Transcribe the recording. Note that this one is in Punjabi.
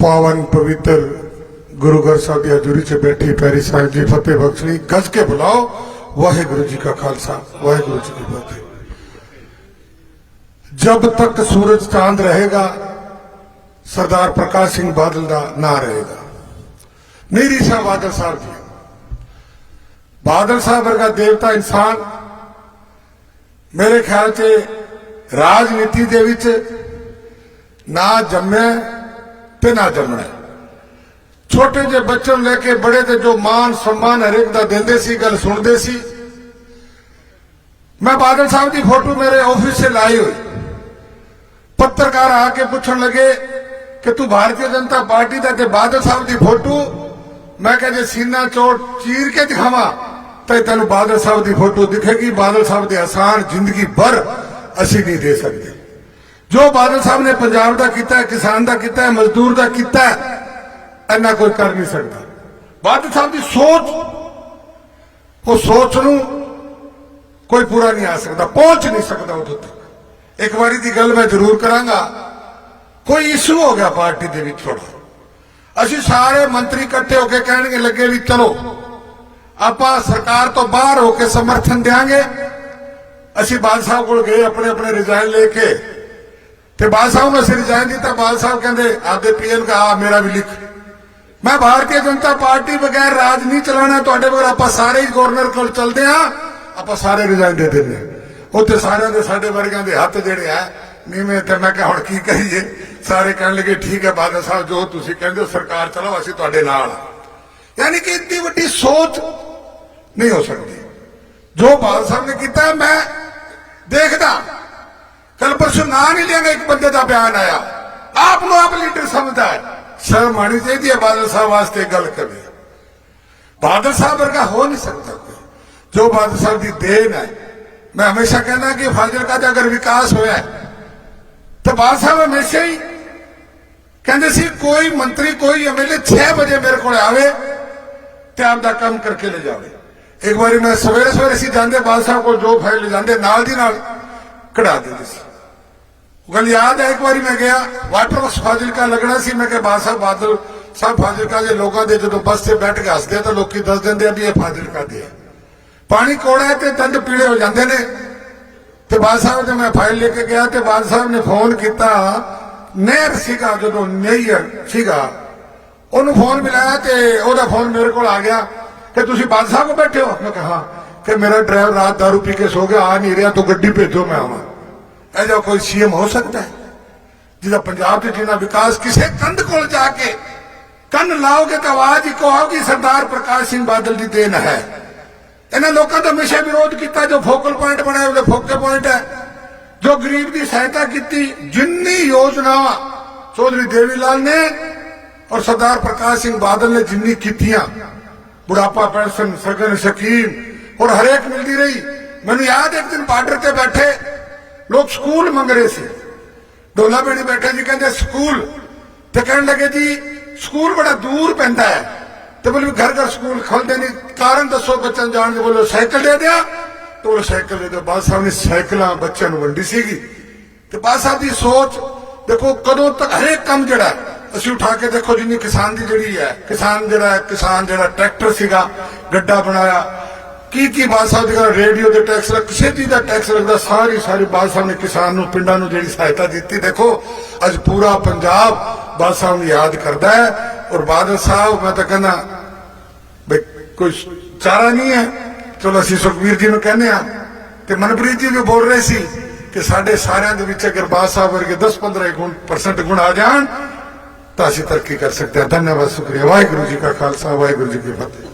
ਪਾਵਨ ਪਵਿੱਤਰ ਗੁਰੂ ਗ੍ਰੰਥ ਸਾਹਿਬ ਦੀ ਹਜ਼ੂਰੀ 'ਚ ਬੈਠੀ ਪਿਆਰੀ ਸਾਹਿਬ ਜੀ ਫਤਿਹ ਬਖਸ਼ਣੀ ਗੱਜ ਕੇ ਬੁਲਾਓ। ਵਾਹਿਗੁਰੂ ਜੀ ਕਾ ਖਾਲਸਾ, ਵਾਹਿਗੁਰੂ ਜੀ ਕੀ ਫਤਿਹ। ਜਬ ਤੱਕ ਸੂਰਜ ਚਾंद ਰਹੇਗਾ, ਸਰਦਾਰ ਪ੍ਰਕਾਸ਼ ਸਿੰਘ ਬਾਦਲ ਦਾ ਨਾਂ ਰਹੇਗਾ। ਮੇਰੀ ਸਾਹਿਬ ਬਾਦਲ ਸਾਹਿਬ ਜੀ। ਬਾਦਲ ਸਾਹਿਬ ਵਰਗਾ ਦੇਵਤਾ ਇਨਸਾਨ ਮੇਰੇ ਖਿਆਲ 'ਚ ਰਾਜਨੀਤੀ ਦੇ ਵਿੱਚ ਨਾ ਜੰਮਿਆ ਤੇ ਨਾ ਜੰਮਣਾ। ਛੋਟੇ ਜਿਹੇ ਬੱਚੇ ਨੂੰ ਲੈ ਕੇ ਬੜੇ ਤੇ ਜੋ ਮਾਨ ਸਨਮਾਨ ਹਰੇਕ ਦਾ ਦਿੰਦੇ ਸੀ, ਗੱਲ ਸੁਣਦੇ ਸੀ। ਮੈਂ ਬਾਦਲ ਸਾਹਿਬ ਦੀ ਫੋਟੋ ਮੇਰੇ ਆਫਿਸ 'ਚ ਲਾਈ ਹੋਈ। ਪੱਤਰਕਾਰ ਆ ਕੇ ਪੁੱਛਣ ਲੱਗੇ ਕਿ ਤੂੰ ਭਾਰਤੀ ਜਨਤਾ ਪਾਰਟੀ ਦਾ ਤੇ ਬਾਦਲ ਸਾਹਿਬ ਦੀ ਫੋਟੋ? ਮੈਂ ਕਿਹਾ, ਜੇ ਸੀਨਾ ਚੋਟ ਚੀਰ ਕੇ ਦਿਖਾਵਾਂ, ਤਾਂ ਤੈਨੂੰ ਬਾਦਲ ਸਾਹਿਬ ਦੀ ਫੋਟੋ ਦਿਖੇਗੀ। ਬਾਦਲ ਸਾਹਿਬ ਦੇ ਆਸਾਨ ਜ਼ਿੰਦਗੀ ਭਰ ਅਸੀਂ ਨਹੀਂ ਦੇ ਸਕਦੇ। ਜੋ ਬਾਦਲ ਸਾਹਿਬ ਨੇ ਪੰਜਾਬ ਦਾ ਕੀਤਾ ਹੈ, ਕਿਸਾਨ ਦਾ ਕੀਤਾ ਹੈ, ਮਜ਼ਦੂਰ ਦਾ ਕੀਤਾ ਹੈ, ਇੰਨਾ ਕੋਈ ਕਰ ਨਹੀਂ ਸਕਦਾ। ਬਾਦਲ ਸਾਹਿਬ ਦੀ ਸੋਚ, ਉਹ ਸੋਚ ਨੂੰ ਕੋਈ ਪੂਰਾ ਨਹੀਂ ਆ ਸਕਦਾ, ਪਹੁੰਚ ਨਹੀਂ ਸਕਦਾ ਉਦੋਂ ਤੱਕ। ਇੱਕ ਵਾਰੀ ਦੀ ਗੱਲ ਮੈਂ ਜ਼ਰੂਰ ਕਰਾਂਗਾ। ਕੋਈ ਇਸ਼ੂ ਹੋ ਗਿਆ ਪਾਰਟੀ ਦੇ ਵਿੱਚ ਥੋੜਾ ਅਸੀਂ ਸਾਰੇ ਮੰਤਰੀ ਇਕੱਠੇ ਹੋ ਕੇ ਕਹਿਣਗੇ, ਲੱਗੇ ਵੀ ਚਲੋ, ਆਪਾਂ ਸਰਕਾਰ ਤੋਂ ਬਾਹਰ ਹੋ ਕੇ ਸਮਰਥਨ ਦੇਾਂਗੇ ਅਸੀਂ ਬਾਲ ਸਾਹਿਬ ਕੋਲ ਗਏ ਆਪਣੇ ਆਪਣੇ ਰਿਜ਼ਾਈਨ ਲੈ ਕੇ ਤੇ ਬਾਦ ਸਾਹਿਬ ਨੂੰ ਅਸੀਂ ਰਿਜ਼ਾਈਨ ਦਿੱਤਾ ਬਾਲ ਸਾਹਿਬ ਕਹਿੰਦੇ, ਆਪਦੇ ਪੀਐਨ ਕਾ ਆ ਮੇਰਾ ਵੀ ਲਿਖ। ਮੈਂ ਭਾਰਤੀ ਜਨਤਾ ਪਾਰਟੀ ਬਗੈਰ ਰਾਜ ਨਹੀਂ ਚਲਾਣਾ ਤੁਹਾਡੇ ਬਗੈਰ ਆਪਾਂ ਸਾਰੇ ਹੀ ਗਵਰਨਰ ਕੋਲ ਚਲਦੇ ਆ ਆਪਾਂ ਸਾਰੇ ਰਿਜ਼ਾਈਨ ਦੇ ਦਿੰਦੇ ਉੱਥੇ ਸਾਰਿਆਂ ਦੇ ਸਾਡੇ ਵਰਗਿਆਂ ਦੇ ਹੱਥ ਜਿਹੜੇ ਆ, ਨੀਵੇਂ ਤੇ ਮੈਂ ਕਿਹਾ, ਹੁਣ ਕੀ ਕਰੀਏ? ਸਾਰੇ ਕਹਿਣ ਲੱਗੇ, ਠੀਕ ਹੈ ਬਾਦਲ ਸਾਹਿਬ, ਜੋ ਤੁਸੀਂ ਕਹਿੰਦੇ ਹੋ, ਸਰਕਾਰ ਚਲਾਓ, ਅਸੀਂ ਤੁਹਾਡੇ ਨਾਲ ਯਾਨੀ ਕਿ ਇੰਨੀ ਵੱਡੀ ਸੋਚ ਨਹੀਂ ਹੋ ਸਕਦੀ। ਜੋ ਬਾਦਲ ਸਾਹਿਬ ਨੇ ਕੀਤਾ, ਮੈਂ ਦੇਖਦਾ। ਨਾਂ ਨਹੀਂ ਲਿਆਂਗਾ ਇੱਕ ਬੰਦੇ ਦਾ ਬਿਆਨ ਆਇਆ। ਆਪ ਨੂੰ ਆਪ ਲੀਡਰ ਸਮਝਦਾ ਹੈ। ਸ਼ਰਮ ਆਣੀ ਚਾਹੀਦੀ ਹੈ, ਬਾਦਲ ਸਾਹਿਬ ਵਾਸਤੇ ਗੱਲ ਕਰੇ ਬਾਦਲ ਸਾਹਿਬ ਵਰਗਾ ਹੋ ਨਹੀਂ ਸਕਦਾ ਕੋਈ। ਜੋ ਬਾਦਲ ਸਾਹਿਬ ਦੀ ਦੇਣ ਹੈ, ਮੈਂ ਹਮੇਸ਼ਾ ਕਹਿੰਦਾ ਕਿ ਫਾਜ਼ਿਲਕਾ ਦਾ ਅਗਰ ਵਿਕਾਸ ਹੋਇਆ ਤਾਂ ਬਾਦਲ ਸਾਹਿਬ ਹਮੇਸ਼ਾ ਹੀ ਕਹਿੰਦੇ ਸੀ, ਕੋਈ ਮੰਤਰੀ, ਕੋਈ ਐਮਐਲਏ 6 ਵਜੇ ਮੇਰੇ ਕੋਲ ਆਵੇ ਤੇ ਆਪ ਦਾ ਕੰਮ ਕਰਕੇ ਲੈ ਜਾਵੇ। ਇੱਕ ਵਾਰੀ ਮੈਂ ਸਵੇਰੇ ਸਵੇਰੇ ਸੀ ਜਾਂਦੇ, ਬਾਦਲ ਸਾਹਿਬ ਕੋਲ ਜੋ ਫਾਈਲ ਲੈ ਜਾਂਦੇ ਨਾਲ ਦੀ ਨਾਲ ਕਢਾ ਦਿੰਦੇ ਸੀ। ਗੱਲ ਯਾਦ ਹੈ, ਇੱਕ ਵਾਰੀ ਮੈਂ ਗਿਆ, ਵਾਟਰ ਵਰਕਸ ਫਾਜ਼ਿਲਕਾ ਲੱਗਣਾ ਸੀ, ਮੈਂ ਕਿਹਾ ਬਾਦਸ਼ਾਹ ਬਾਦਲ ਸਾਹਿਬ ਫਾਜ਼ਿਲਕਾ ਦੇ ਲੋਕਾਂ ਦੇ ਜਦੋਂ ਬੱਸ ਤੇ ਬੈਠ ਕੇ ਹੱਸਦੇ ਆ ਤਾਂ ਲੋਕੀ ਦੱਸ ਦਿੰਦੇ ਆ ਵੀ ਇਹ ਫਾਜ਼ਿਲਕਾ ਦੇ ਆ। ਪਾਣੀ ਕੋੜਾ ਤੇ ਦੰਦ ਪੀਲੇ ਹੋ ਜਾਂਦੇ ਨੇ। ਤੇ ਬਾਦ ਸਾਹਿਬ ਨੇ ਮੈਂ ਫਾਈਲ ਲੈ ਕੇ ਗਿਆ ਤੇ ਬਾਦ ਸਾਹਿਬ ਨੇ ਫੋਨ ਕੀਤਾ, ਨਹਿਰ ਸੀਗਾ, ਜਦੋਂ ਨੇਹਰ ਸੀਗਾ, ਉਹਨੂੰ ਫੋਨ ਮਿਲਾਇਆ ਤੇ ਉਹਦਾ ਫੋਨ ਮੇਰੇ ਕੋਲ ਆ ਗਿਆ ਕਿ ਤੁਸੀਂ ਬਾਦ ਸਾਹਿਬ ਬੈਠੇ ਹੋ? ਮੈਂ ਕਿਹਾ, ਹਾਂ। ਕਿ ਮੇਰਾ ਡਰਾਈਵਰ ਰਾਤ ਦਾਰੂ ਪੀ ਕੇ ਸੋ ਗਿਆ, ਆ ਨਹੀਂ ਰਿਹਾ, ਤੂੰ ਗੱਡੀ ਭੇਜੋ, ਮੈਂ ਆਵਾਂ। ਇਹ ਜਿਹਾ ਕੋਈ ਸੀਐਮ ਹੋ ਸਕਦਾ ਹੈ? ਜਿਹਦਾ ਪੰਜਾਬ ਦੇ ਜਿੰਨਾ ਵਿਕਾਸ ਕਿਸੇ ਕੰਧ ਕੋਲ ਜਾ ਕੇ ਕੰਨ ਲਾਓਗੇ ਤਾਂ ਆਵਾਜ਼ ਹੀ ਕਹੋਗੀ ਸਰਦਾਰ ਪ੍ਰਕਾਸ਼ ਸਿੰਘ ਬਾਦਲ ਦੀ ਦੇਣ ਹੈ। ਇਹਨਾਂ ਲੋਕਾਂ ਦਾ ਹਮੇਸ਼ਾ ਵਿਰੋਧ ਕੀਤਾ, ਜੋ ਫੋਕਲ ਪੁਆਇੰਟ ਬਣਾਏ, ਉਹਦੇ ਫੋਕਲ ਪੁਆਇੰਟ ਹੈ। ਜੋ ਗਰੀਬ ਦੀ ਸਹਾਇਤਾ ਕੀਤੀ, ਜਿੰਨੀ ਯੋਜਨਾਵਾਂ ਚੌਧਰੀ ਦੇਵੀ ਲਾਲ ਨੇ ਔਰ ਸਰਦਾਰ ਪ੍ਰਕਾਸ਼ ਸਿੰਘ ਬਾਦਲ ਨੇ ਜਿੰਨੀ ਕੀਤੀਆਂ, ਬੁਢਾਪਾ ਪੈਨਸ਼ਨ ਸਗਨ ਸਕੀਮ ਔਰ ਹਰੇਕ ਮਿਲਦੀ ਰਹੀ। ਮੈਨੂੰ ਯਾਦ ਇੱਕ ਦਿਨ ਬਾਰਡਰ ਤੇ ਬੈਠੇ ਲੋਕ ਸਕੂਲ ਮੰਗ ਰਹੇ ਸੀ। ਡੋਲਾ ਬੇੜੀ ਬੈਠੇ ਜੀ ਕਹਿੰਦੇ ਸਕੂਲ। ਤੇ ਕਹਿਣ ਲੱਗੇ ਜੀ, ਸਕੂਲ ਬੜਾ ਦੂਰ ਪੈਂਦਾ ਹੈ। ਤੇ ਬੋਲੇ ਘਰ ਘਰ ਸਕੂਲ ਖੋਲਦੇ ਨਹੀਂ। ਕਾਰਨ ਦੱਸੋ, ਬੱਚਿਆਂ ਜਾਣ ਦੇ ਬੋਲੇ ਸਾਈਕਲ ਦੇ ਦਿਆ। ਤੇ ਉਹ ਸਾਈਕਲ ਦੇ ਦਿਓ ਬਾਦ ਸਾਹਿਬ ਨੇ ਸਾਈਕਲਾਂ ਬੱਚਿਆਂ ਨੂੰ ਵੰਡੀ ਸੀਗੀ। ਤੇ ਬਾਦ ਸਾਹਿਬ ਦੀ ਸੋਚ, ਦੇਖੋ ਕਦੋਂ ਤੱਕ ਹਰੇਕ ਕੰਮ ਜਿਹੜਾ, ਅਸੀਂ ਉਠਾ ਕੇ ਦੇਖੋ ਜਿੰਨੀ ਕਿਸਾਨ ਦੀ ਜਿਹੜੀ ਹੈ, ਕਿਸਾਨ ਜਿਹੜਾ ਕਿਸਾਨ ਜਿਹੜਾ ਟਰੈਕਟਰ ਸੀਗਾ, ਗੱਡਾ ਬਣਾਇਆ। ਕੀ ਕੀ ਬਾਦ ਸਾਹਿਬ ਦੀ ਰੇਡੀਓ ਦੇ ਟੈਕਸ ਲੱਗ ਕਿਸੇ ਚੀਜ਼ ਦਾ ਟੈਕਸ ਲੱਗਦਾ ਸਾਰੀ ਸਾਰੀ ਬਾਦ ਸਾਹਿਬ ਨੇ ਕਿਸਾਨ ਨੂੰ, ਪਿੰਡਾਂ ਨੂੰ ਜਿਹੜੀ ਸਹਾਇਤਾ ਦਿੱਤੀ। ਦੇਖੋ, ਅੱਜ ਪੂਰਾ ਪੰਜਾਬ ਬਾਦ ਸਾਹਿਬ ਨੂੰ ਯਾਦ ਕਰਦਾ ਹੈ। ਔਰ ਬਾਦਲ ਸਾਹਿਬ, ਮੈਂ ਤਾਂ ਕਹਿੰਦਾ, ਬਈ ਕੋਈ ਚਾਰਾ ਨਹੀਂ ਹੈ। ਚਲੋ, ਅਸੀਂ ਸੁਖਵੀਰ ਜੀ ਨੂੰ ਕਹਿੰਦੇ ਆ ਤੇ ਮਨਪ੍ਰੀਤ ਜੀ ਵੀ ਬੋਲ ਰਹੇ ਸੀ ਕਿ ਸਾਡੇ ਸਾਰਿਆਂ ਦੇ ਵਿੱਚ ਅਗਰ ਬਾਦ ਸਾਹਿਬ ਵਰਗੇ 10-15 ਗੁਣ ਗੁਣ ਆ ਜਾਣ, ਤਾਂ ਅਸੀਂ ਤਰੱਕੀ ਕਰ ਸਕਦੇ ਹਾਂ। ਧੰਨਵਾਦ, ਸ਼ੁਕਰੀਆ। ਵਾਹਿਗੁਰੂ ਜੀ ਕਾ ਖਾਲਸਾ, ਵਾਹਿਗੁਰੂ ਜੀ ਕੀ ਫਤਿਹ।